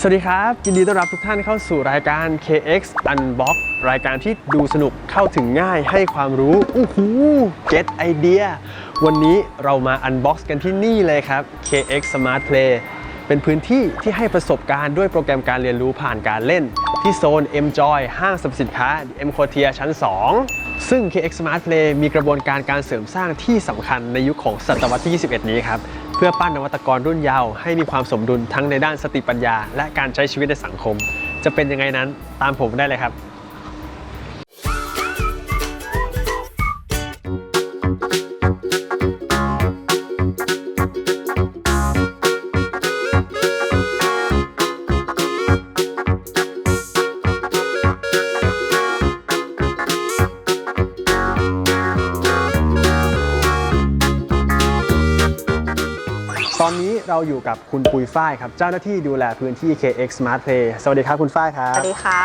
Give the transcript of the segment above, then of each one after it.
สวัสดีครับ ยินดีต้อนรับทุกท่านเข้าสู่รายการ KX Unbox รายการที่ดูสนุกเข้าถึงง่ายให้ความรู้อู้หู get idea วันนี้เรามา Unbox กันที่นี่เลยครับ KX Smart Play เป็นพื้นที่ที่ให้ประสบการณ์ด้วยโปรแกรมการเรียนรู้ผ่านการเล่น ที่โซน M Joy ห้างสรรพสินค้า M Quartier ชั้น 2 ซึ่ง KX Smart Play มีกระบวนการการเสริมสร้างที่สำคัญในยุคของศตวรรษที่ 21 นี้ครับ เพื่อปั้นนวัตกรรุ่นเยาว์ให้มีความสมดุลทั้งในด้านสติปัญญา และการใช้ชีวิตในสังคม จะเป็นยังไงนั้นตามผมได้เลยครับ เราอยู่กับคุณปุยฝ้ายครับ เจ้าหน้าที่ดูแลพื้นที่ KX Smart Play สวัสดีครับคุณฝ้ายครัสบวัสดีค่ะ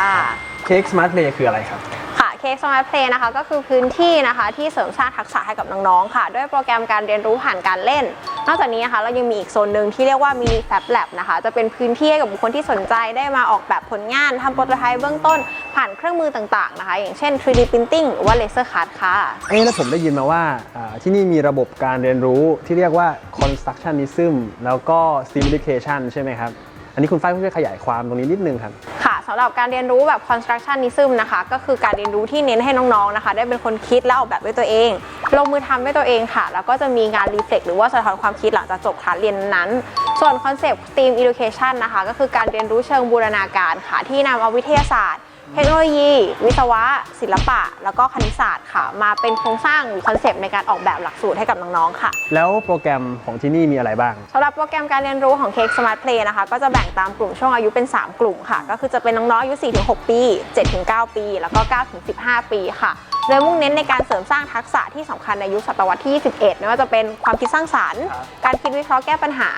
KX Smart Play คืออะไรครับค่ะ เคสมาร์ทเพลย์นะคะก็คือพื้นที่นะคะที่เสริมสร้างทักษะให้กับน้องๆค่ะ ด้วยโปรแกรมการเรียนรู้ผ่านการเล่น นอกจากนี้นะคะเรายังมีอีกโซนหนึ่งที่เรียกว่ามินิแฟบแลบนะคะ จะเป็นพื้นที่ให้กับบุคคลที่สนใจได้มาออกแบบผลงานทำโปรโตไทป์เบื้องต้นผ่านเครื่องมือต่างๆนะคะ อย่างเช่น 3D Printing หรือว่า Laser Card ค่ะเอ๊ะแล้วผมได้ยินมาว่าอ่าที่นี่มีระบบการเรียนรู้ที่เรียกว่า constructionism แล้วก็ simulation ใช่ไหมครับอันนี้คุณฝ้ายช่วยขยายความตรงนี้นิดนึงครับค่ะ สำหรับการเรียนรู้แบบ constructionism นะคะ ก็คือการเรียนรู้ที่เน้นให้น้องๆนะคะ ได้เป็นคนคิดและออกแบบด้วยตัวเอง ลงมือทำด้วยตัวเองค่ะ แล้วก็จะมีงานรีเฟล็กหรือว่าสะท้อนความคิดหลังจากจบคลาสเรียนนั้น ส่วนคอนเซปต์ STEAM Education นะคะ ก็คือการเรียนรู้เชิงบูรณาการค่ะที่นำเอาวิทยาศาสตร์ เทคโนโลยี วิศวะ ศิลปะ แล้วก็คณิตศาสตร์ค่ะ มาเป็นโครงสร้างหรือคอนเซปต์ในการออกแบบหลักสูตรให้กับน้องๆค่ะ แล้วโปรแกรมของที่นี่มีอะไรบ้างสำหรับโปรแกรมการเรียนรู้ของ Cake Smart Play นะคะ ก็จะแบ่งตามกลุ่มช่วงอายุเป็น 3 กลุ่มค่ะ ก็คือจะเป็นน้องๆอายุ 4-6 ปี 7-9 ปี แล้วก็9-15 ปีค่ะโดยมุ่งเน้นในการเสริมสร้างทักษะที่สำคัญในยุคศตวรรษที่ 21 ไม่ว่าจะเป็นความคิดสร้างสรรค์ครับการคิดวิเคราะห์แก้ปัญหา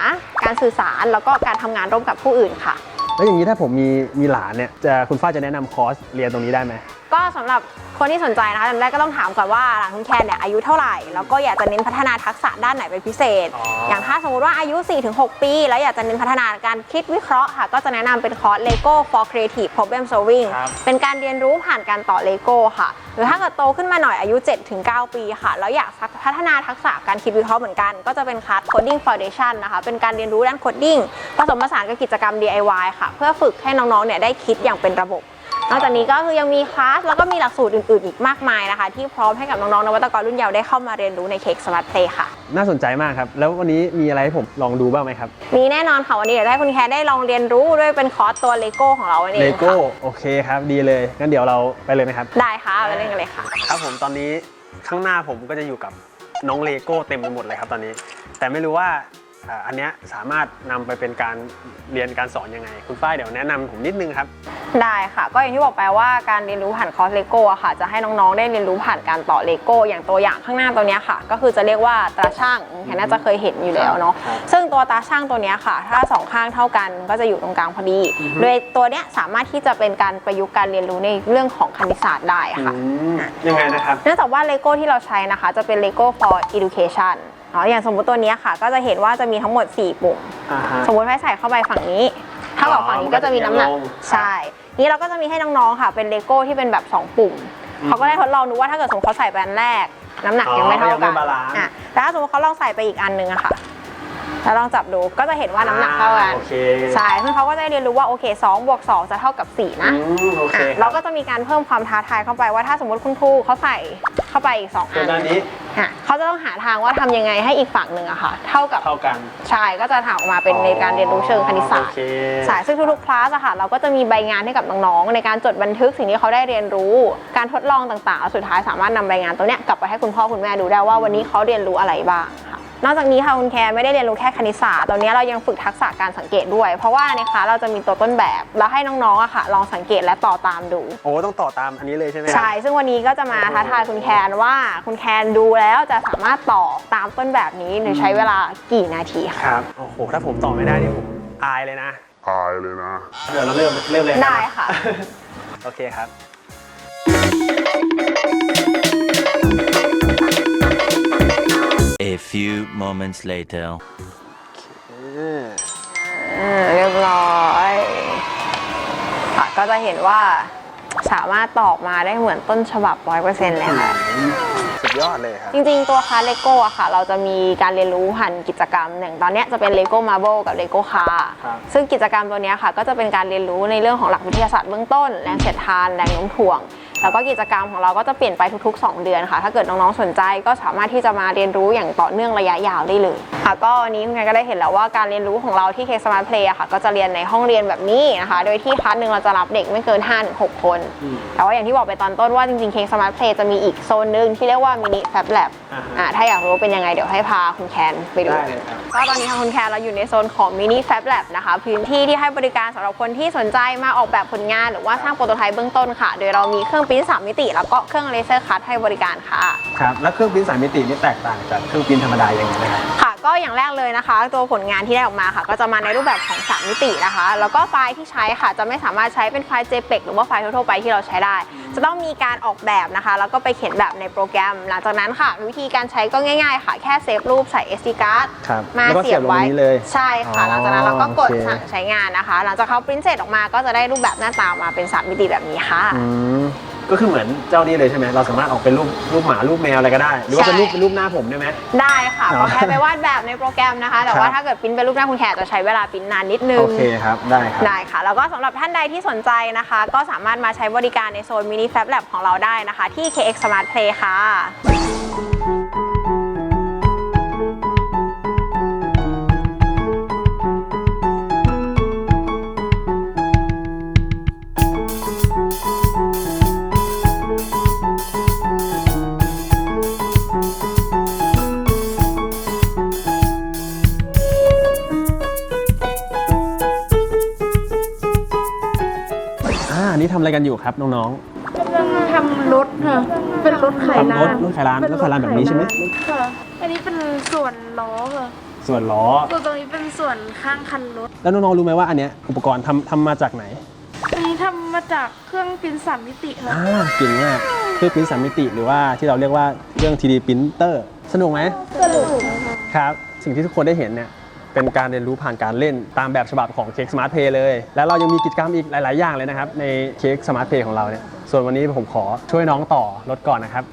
การสื่อสาร แล้วก็การทำงานร่วมกับผู้อื่นค่ะ แล้วอย่างนี้ถ้าผมมีมีหลานเนี่ยจะคุณฟ้าจะแนะนำคอร์สเรียนตรงนี้ได้ไหม ก็สำหรับคนที่สนใจนะคะอันแรกก็ต้องถามก่อนว่าหลานคุณแคนเนี่ยอายุเท่าไหร่ แล้วก็อยากจะเน้นพัฒนาทักษะด้านไหนเป็นพิเศษอ๋อออย่างถ้าสมมติว่าอายุ 4-6 ปี แล้วอยากจะเน้นพัฒนาการคิดวิเคราะห์ค่ะ ก็จะแนะนำเป็นคอร์ส Lego for Creative Problem Solving ครับเป็นการเรียนรู้ผ่านการต่อเลโก้ค่ะ หรือถ้าเกิดโตขึ้นมาหน่อยอายุ 7-9 ปีค่ะ แล้วอยากพัฒนาทักษะการคิดวิเคราะห์เหมือนกัน ก็จะเป็นคลาส Coding Foundation นะคะ เป็นการเรียนรู้ด้านโคดดิ้งผสมผสานกับกิจกรรม DIY ค่ะ เพื่อฝึกให้น้องๆเนี่ยได้คิดอย่างเป็นระบบ นอกจากนี้ก็คือยังมีคลาสแล้วก็มีหลักสูตรอื่นๆ อีกมากมายนะคะ ที่พร้อมให้กับน้องๆนวัตกรรุ่นเยาว์ได้เข้ามาเรียนรู้ในเค้กสมาร์ทเพลย์ค่ะ น่าสนใจมากครับ แล้ววันนี้มีอะไรให้ผมลองดูบ้างไหมครับ มีแน่นอนค่ะวันนี้เดี๋ยวให้คุณแคร์ได้ลองเรียนรู้ด้วยเป็นคอร์สตัวเลโก้ของเราเองเลโก้ค่ะโอเคครับดีเลยงั้นเดี๋ยวเราไปเลยไหมครับ ได้ค่ะไปเล่นกันเลยค่ะ ครับผมตอนนี้ข้างหน้าผมก็จะอยู่กับน้องเลโก้เต็มไปหมดเลยครับตอนนี้ แต่ไม่รู้ว่าอ่าอันเนี้ยสามารถนำไปเป็นการเรียนการสอนยังไง คุณฝ้ายเดี๋ยวแนะนำผมนิดนึงครับ ได้ค่ะ ก็อย่างที่บอกไปว่าการเรียนรู้ผ่านคอร์สเลโก้อะค่ะ จะให้น้องๆได้เรียนรู้ผ่านการต่อเลโก้อย่างตัวอย่างข้างหน้าตัวเนี้ยค่ะ ก็คือจะเรียกว่าตราช่างแค่น่าจะเคยเห็นอยู่แล้วเนาะครับซึ่งตัวตราช่างตัวเนี้ยค่ะ ถ้าสองข้างเท่ากันก็จะอยู่ตรงกลางพอดีโดยตัวเนี้ยสามารถที่จะเป็นการประยุกต์การเรียนรู้ในเรื่องของคณิตศาสตร์ได้ค่ะยังไงนะครับเนื่องจากว่าเลโก้ที่เราใช้นะคะ จะเป็น Lego for Education อ๋ออย่างสมมติตัวเนี้ยค่ะ ก็จะเห็นว่าจะมีทั้งหมด 4 ปุ่มอ่าฮะสมมติให้ใส่เข้าไปฝั่งนี้เท่ากับฝั่งนี้ก็จะมีน้ำหนักมันก็จะเอียงลงใช่ นี่เราก็จะมีให้น้องๆค่ะ เป็นเลโก้ที่เป็นแบบ 2 ปุ่มอืมเขาก็ได้ทดลองดูว่าถ้าเกิดสมมติเขาใส่ไปอันแรก น้ำหนักอ๋อยังไม่เท่ายังไม่กันบาลานซ์อะแต่ถ้าสมมติเขาลองใส่ไปอีกอันนึงอะค่ะแล้วลองจับดูก็จะเห็นว่าน้ำหนักเท่ากันโอเคใช่ซึ่งเขาก็จะได้เรียนรู้ว่าโอเค2บวก2จะเท่ากับ 4 นะอืมโอเคอะคเรารับก็จะมีการเพิ่มความท้าทายเข้าไปว่าถ้าสมมติคุณครูเขาใส่เข้าไปอีก2ตัอัวนด้านนี้ อะเขาจะต้องหาทางว่าทำยังไงให้อีกฝั่งหนึ่งอะค่ะ เท่ากับเท่ากัน ใช่ก็จะถามออกมาเป็นในการเรียนรู้เชิงคณิตศาสตร์ โอเคใช่ซึ่งทุกๆคลาสอะค่ะเราก็จะมีใบงานให้กับน้องๆในการจดบันทึกสิ่งที่เขาได้เรียนรู้ การทดลองต่างๆแล้วสุดท้ายสามารถนำใบงานตัวเนี้ยกลับไปให้คุณพ่อคุณแม่ดูได้ว่าวันนี้เขาเรียนรู้อะไรบ้างค่ะ นอกจากนี้ค่ะคุณแคร์ไม่ได้เรียนรู้แค่คณิตศาสตร์ตอนนี้เรายังฝึกทักษะการสังเกตด้วย เพราะว่าในคลาสเราจะมีตัวต้นแบบแล้วให้น้องๆอะค่ะ ลองสังเกตและต่อตามดู โอ้ต้องต่อตามอันนี้เลยใช่ไหมครับ ใช่ ซึ่งวันนี้ก็จะมาท้าทายคุณแคนว่าคุณแคนดูแล้วจะสามารถต่อตามต้นแบบนี้หรือใช้เวลากี่นาทีค่ะ ครับ โอ้โห ถ้าผมต่อไม่ได้นี่ผมอายเลยนะ อายเลยนะ เดี๋ยวเราเริ่มเริ่มเลยได้ค่ะ โอเคครับ A few moments later. เรียบร้อยก็จะเห็นว่าสามารถตอบมาได้เหมือนต้นฉบับ100%เลยค่ะ สุดยอดเลยครับจริงๆ ตัวคลาสเลโก้อะค่ะ เราจะมีการเรียนรู้ผ่านกิจกรรมอย่างตอนเนี้ยจะเป็นเลโก้มาร์เบลกับเลโก้คาครับซึ่งกิจกรรมตัวเนี้ยค่ะ ก็จะเป็นการเรียนรู้ในเรื่องของหลักวิทยาศาสตร์เบื้องต้น แรงเสียดทาน แรงโน้มถ่วง แล้วก็กิจกรรมของเราก็จะเปลี่ยนไปทุกๆ 2 เดือนค่ะ ถ้าเกิดน้องๆสนใจก็สามารถที่จะมาเรียนรู้อย่างต่อเนื่องระยะยาวได้เลยค่ะก็วันนี้คุณแม่ก็ได้เห็นแล้วว่าการเรียนรู้ของเราที่ K Smart Play อะค่ะ ก็จะเรียนในห้องเรียนแบบนี้นะคะ โดยที่คลาสหนึ่งเราจะรับเด็กไม่เกิน5-6 คน แต่ว่าอย่างที่บอกไปตอนต้นว่าจริงๆ K Smart Play จะมีอีกโซนหนึ่งที่เรียกว่ามินิ Fab Lab อ่าฮะอ่าถ้าอยากรู้เป็นยังไงเดี๋ยวให้พาคุณแคนไปดูได้เลยครับก็ตอนนี้ทางคุณแคนเราอยู่ในโซนของมินิ Fab Lab นะคะพื้นที่ที่ให้บริการสำหรับคนที่สนใจมาออกแบบผลงาน หรือว่าสร้างโปรโตไทป์เบื้องต้นค่ะ โดยเรามีเครื่องปริ้นสามมิติ แล้วก็เครื่องเลเซอร์คัตให้บริการค่ะครับแล้วเครื่องปริ้นสามมิตินี่แตกต่างจากเครื่องปริ้นธรรมดายังไงนะครับ ค่ะ ก็อย่างแรกเลยนะคะ ตัวผลงานที่ได้ออกมาค่ะ ก็จะมาในรูปแบบของ 3 มิตินะคะ แล้วก็ไฟล์ที่ใช้ค่ะ จะไม่สามารถใช้เป็นไฟล์ JPEG หรือว่าไฟล์ทั่วๆไปที่เราใช้ได้ จะต้องมีการออกแบบนะคะ แล้วก็ไปเขียนแบบในโปรแกรม หลังจากนั้นค่ะ วิธีการใช้ก็ง่าย ๆ ค่ะ แค่เซฟรูปใส่ SD card ครับมาแล้วก็เสียบไว้เสียบลงนี้เลยใช่ค่ะอ๋อหลังจากนั้นเราก็กดโอเค สั่งใช้งานนะคะ หลังจากเขาปริ้นเสร็จออกมาก็จะได้รูปแบบหน้าตาออกมาเป็น3มิติแบบนี้ค่ะ อืมก็คือเหมือนเจ้านี้เลยใช่ไหมเราสามารถออกเป็นรูปรูปหมารูปแมวอะไรก็ได้ หรือว่าเป็นใช่รูปเป็นรูปหน้าผมได้ไหม ได้ค่ะอ๋อก็แค่ไปวาดแบบในโปรแกรมนะคะ แต่ครับว่าถ้าเกิดปริ้นเป็นรูปหน้าคุณแขกจะใช้เวลาปริ้นนานนิดนึง โอเคครับได้ครับ ได้ค่ะ แล้วก็สำหรับท่านใดที่สนใจนะคะ ก็สามารถมาใช้บริการในโซนมินิแฟบแลบของเราได้นะคะ ที่ KX Smart Play ค่ะ ทำอะไรกันอยู่ครับน้องกำลังทำรถค่ะ เป็นรถๆไขลาทำรถนรถไขลานรถไขลานแบบนี้ใช่ไหมค่ะ อันนี้เป็นส่วนล้อค่ะส่วนล้อ ส่วนตรงนี้เป็นส่วนข้างคันรถ แล้วน้องๆรู้ไหมว่าอันเนี้ยอุปกรณ์ทำทำมาจากไหนอันนี้ทำมาจากเครื่องปริ้นสามมิติค่ะ อ่าเก่งมากเครื่องปริ้นสามมิติหรือว่าที่เราเรียกว่าเครื่อง 3D printer สนุกไหมสนุกครับ สิ่งที่ทุกคนได้เห็นเนี่ย เป็นการเรียนรู้ผ่านการเล่นตามแบบฉบับของ Cake Smart Play เลย แล้วเรายังมีกิจกรรมอีกหลาย ๆ อย่างเลยนะครับ ใน Cake Smart Play ของเราเนี่ยส่วนวันนี้ผมขอช่วยน้องต่อรถก่อนนะครับ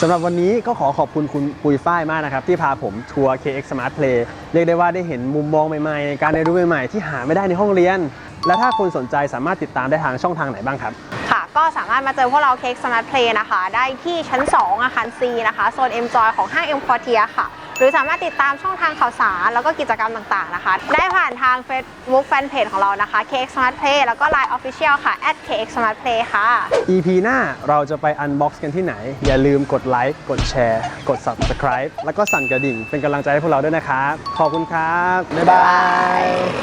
สำหรับวันนี้ก็ขอขอบคุณคุณปุยฝ้ายมากนะครับ ที่พาผมทัวร์ KX Smart Play เรียกได้ว่าได้เห็นมุมมองใหม่ๆ การเรียนรู้ใหม่ๆ ที่หาไม่ได้ในห้องเรียน และถ้าคุณสนใจสามารถติดตามได้ทางช่องทางไหนบ้างครับ ค่ะ ก็สามารถมาเจอพวกเรา KX Smart Play นะคะ ได้ที่ชั้น 2 อาคาร C นะคะโซน M Joy ของห้าง M Quartier ค่ะ หรือสามารถติดตามช่องทางข่าวสาร แล้วก็กิจกรรมต่างๆนะคะ ได้ผ่านทาง Facebook Fanpage ของเรานะคะ KX Smart Play แล้วก็ Line Official ค่ะ @KX Smart Play ค่ะ EP หน้าเราจะไปอันบ็อกซ์กันที่ไหน อย่าลืมกดไลค์กดแชร์กด Subscribe แล้วก็สั่นกระดิ่งเป็นกำลังใจให้พวกเราด้วยนะครับขอบคุณครับบ๊ายบาย